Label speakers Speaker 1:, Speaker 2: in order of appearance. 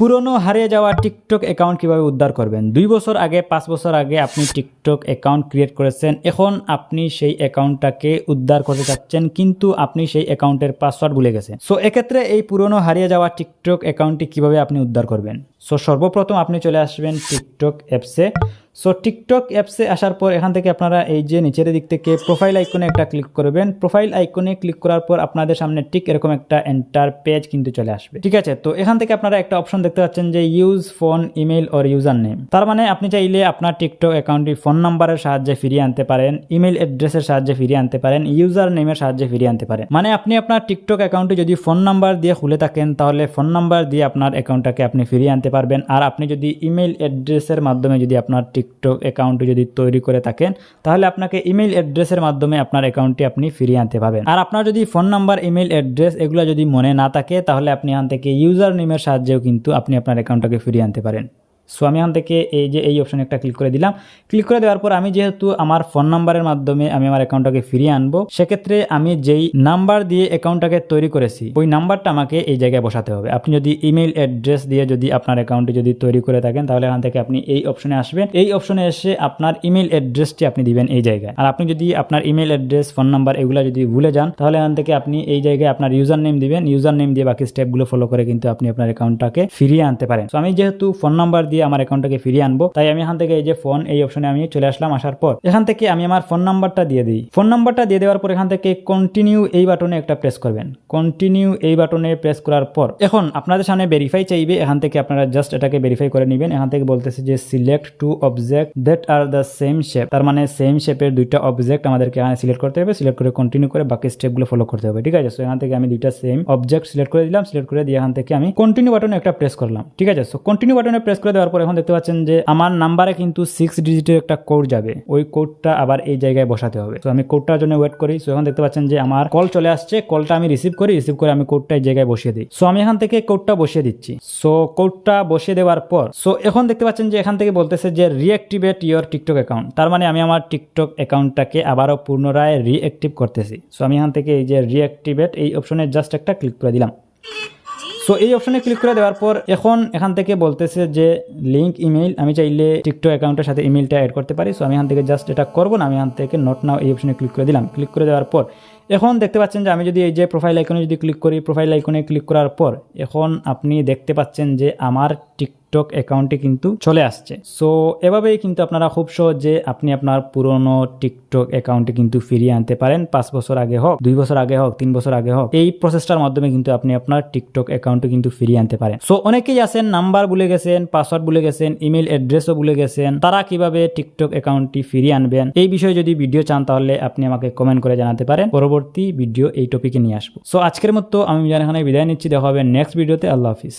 Speaker 1: পুরনো হারিয়ে যাওয়া টিকটক অ্যাকাউন্ট কীভাবে উদ্ধার করবেন? দুই বছর আগে, পাঁচ বছর আগে আপনি টিকটক অ্যাকাউন্ট ক্রিয়েট করেছেন। এখন আপনি সেই অ্যাকাউন্টটাকে উদ্ধার করতে চাচ্ছেন কিন্তু আপনি সেই অ্যাকাউন্টের পাসওয়ার্ড ভুলে গেছেন। সো এক্ষেত্রে এই পুরনো হারিয়ে যাওয়া টিকটক অ্যাকাউন্টটি কীভাবে আপনি উদ্ধার করবেন? সো সর্বপ্রথম আপনি চলে আসবেন টিকটক অ্যাপসে সো টিকটক অ্যাপসে আসার পর এখান থেকে আপনারা এই যে নিচের দিক থেকে প্রোফাইল আইকনে একটা ক্লিক করবেন। প্রোফাইল আইকনে ক্লিক করার পর আপনাদের সামনে ঠিক এরকম একটা এন্টার পেজ কিন্তু চলে আসবে। ঠিক আছে? তো এখান থেকে আপনারা একটা অপশন দেখতে পাচ্ছেন যে use phone email or user name তার মানে আপনি চাইলে আপনার টিকটক অ্যাকাউন্টটি ফোন নাম্বারের সাহায্যে ফিরিয়ে আনতে পারেন ইমেল অ্যাড্রেসের সাহায্যে ফিরিয়ে আনতে পারেন ইউজার নেমের সাহায্যে ফিরিয়ে আনতে পারেন। মানে আপনি আপনার টিকটক অ্যাকাউন্টে যদি ফোন নাম্বার দিয়ে খুলে থাকেন, তাহলে ফোন নাম্বার দিয়ে আপনার অ্যাকাউন্টটাকে আপনি ফিরিয়ে আনতে পারবেন। আর আপনি যদি ইমেল অ্যাড্রেসের মাধ্যমে যদি আপনার টিকটক অ্যাকাউন্টটি যদি তৈরি করে থাকেন, তাহলে আপনাকে ইমেল অ্যাড্রেসের মাধ্যমে আপনার অ্যাকাউন্টটি আপনি ফিরিয়ে আনতে পারবেন। আর আপনার যদি ফোন নাম্বার ইমেল অ্যাড্রেস এগুলো যদি মনে না থাকে, তাহলে আপনি এখান থেকে ইউজার নেমের সাহায্যেও কিন্তু আপনি আপনার অ্যাকাউন্টটাকে ফিরিয়ে আনতে পারেন। সো আমি এখান থেকে এই যে এই অপশনে একটা ক্লিক করে দিলাম। ক্লিক করে দেওয়ার পর আমি যেহেতু আমার ফোন নাম্বারের মাধ্যমে আমি আমার অ্যাকাউন্টটাকে ফিরিয়ে আনব, সেক্ষেত্রে আমি যেই নাম্বার দিয়ে অ্যাকাউন্টটাকে তৈরি করেছি, ওই নাম্বারটা আমাকে এই জায়গায় বসাতে হবে। আপনি যদি ইমেল অ্যাড্রেস দিয়ে যদি আপনার অ্যাকাউন্টটি যদি তৈরি করে থাকেন, তাহলে এখান থেকে আপনি এই অপশনে আসবেন। এই অপশনে এসে আপনার ইমেল অ্যাড্রেসটি আপনি দিবেন এই জায়গায়। আর আপনি যদি আপনার ইমেল অ্যাড্রেস ফোন নাম্বার এগুলো যদি ভুলে যান, তাহলে এখান থেকে আপনি এই জায়গায় আপনার ইউজার নেম দিবেন। ইউজার নেম দিয়ে বাকি স্টেপগুলো ফলো করে কিন্তু আপনি আপনার অ্যাকাউন্টটাকে ফিরিয়ে আনতে পারেন। তো আমি যেহেতু ফোন নাম্বার দিয়ে আমার অ্যাকাউন্টটাকে ফিরিয়ে আনব। তাই আমি এখান থেকে এই যে ফোন এই অপশনে আমি চলে আসলাম আসার পর। এখান থেকে আমি আমার ফোন নাম্বারটা দিয়ে দিই। ফোন নাম্বারটা দিয়ে দেওয়ার পর এখান থেকে কন্টিনিউ এই বাটনে একটা প্রেস করবেন। কন্টিনিউ এই বাটনে প্রেস করার পর, এখন আপনাদের সামনে ভেরিফাই চাইবে। এখান থেকে আপনারা জাস্ট এটাকে ভেরিফাই করে নেবেন। এখান থেকে বলতেছে যে select two object that are the same shape তার মানে সেম শেপের দুইটা অবজেক্ট আমাদেরকে এখানে সিলেক্ট করতে হবে। সিলেক্ট করে কন্টিনিউ করে বাকি স্টেপগুলো ফলো করতে হবে। ঠিক আছে? সো এখান থেকে আমি দুইটা সেম অবজেক্ট সিলেক্ট করে দিলাম। সিলেক্ট করে দিয়ে এখান থেকে আমি কন্টিনিউ বাটনে একটা প্রেস করলাম। ঠিক আছে? সো কন্টিনিউ বাটনে প্রেস করে দেওয়ার পর এখন দেখতে পাচ্ছেন যে আমার নাম্বারে কিন্তু সিক্স ডিজিটের একটা কোড যাবে। ওই কোডটা আবার এই জায়গায় বসাতে হবে। তো আমি কোডটার জন্য ওয়েট করি। সো এখন দেখতে পাচ্ছেন যে আমার কল চলে আসছে। কলটা আমি রিসিভ করি। রিসিভ করে আমি কোডটা এই জায়গায় বসিয়ে দিই। সো আমি এখান থেকে কোডটা বসিয়ে দিচ্ছি। সো কোডটা বসিয়ে দেওয়ার পর সো এখন দেখতে পাচ্ছেন যে এখান থেকে বলতেছে যে রিঅ্যাক্টিভেট ইয়োর টিকটক অ্যাকাউন্ট তার মানে আমি আমার টিকটক অ্যাকাউন্টটাকে আবারও পুনরায় রিঅ্যাক্টিভ করতেছি। সো আমি এখান থেকে এই যে রিঅ্যাক্টিভেট এই অপশনে জাস্ট একটা ক্লিক করে দিলাম। সো এই অপশনে ক্লিক করে দেওয়ার পর এখন এখান থেকে বলতেছে যে লিঙ্ক ইমেইল আমি চাইলে টিকটক অ্যাকাউন্টের সাথে ইমেলটা অ্যাড করতে পারি। সো আমি এখান থেকে জাস্ট এটা করব না, আমি এখান থেকে নট নাও এই অপশনে ক্লিক করে দিলাম। ক্লিক করে দেওয়ার পর এখন দেখতে পাচ্ছেন যে আমি যদি এই যে প্রোফাইল আইকনে যদি ক্লিক করি প্রোফাইল আইকনে ক্লিক করার পর এখন আপনি দেখতে পাচ্ছেন যে আমার টিকটক অ্যাকাউন্টে কিন্তু চলে আসছে। সো এভাবেই কিন্তু আপনারা খুব সহজে আপনি আপনার পুরনো টিকটক অ্যাকাউন্টে কিন্তু ফিরিয়ে আনতে পারেন। পাঁচ বছর আগে হোক, দুই বছর আগে হোক, তিন বছর আগে হোক, এই প্রসেসটার মাধ্যমে কিন্তু আপনি আপনার টিকটক অ্যাকাউন্টে কিন্তু ফিরিয়ে আনতে পারেন। সো অনেকেই আছেন, নাম্বার ভুলে গেছেন পাসওয়ার্ড ভুলে গেছেন ইমেল অ্যাড্রেসও ভুলে গেছেন, তারা কীভাবে টিকটক অ্যাকাউন্টটি ফিরিয়ে আনবেন? এই বিষয়ে যদি ভিডিও চান, তাহলে আপনি আমাকে কমেন্ট করে জানাতে পারেন। পরবর্তী ভিডিও এই টপিকে নিয়ে আসব। সো আজকের মতো আমি জানি এখানে বিদায় নিচ্ছি। দেখা হবে নেক্সট ভিডিওতে আল্লাহ হাফিজ।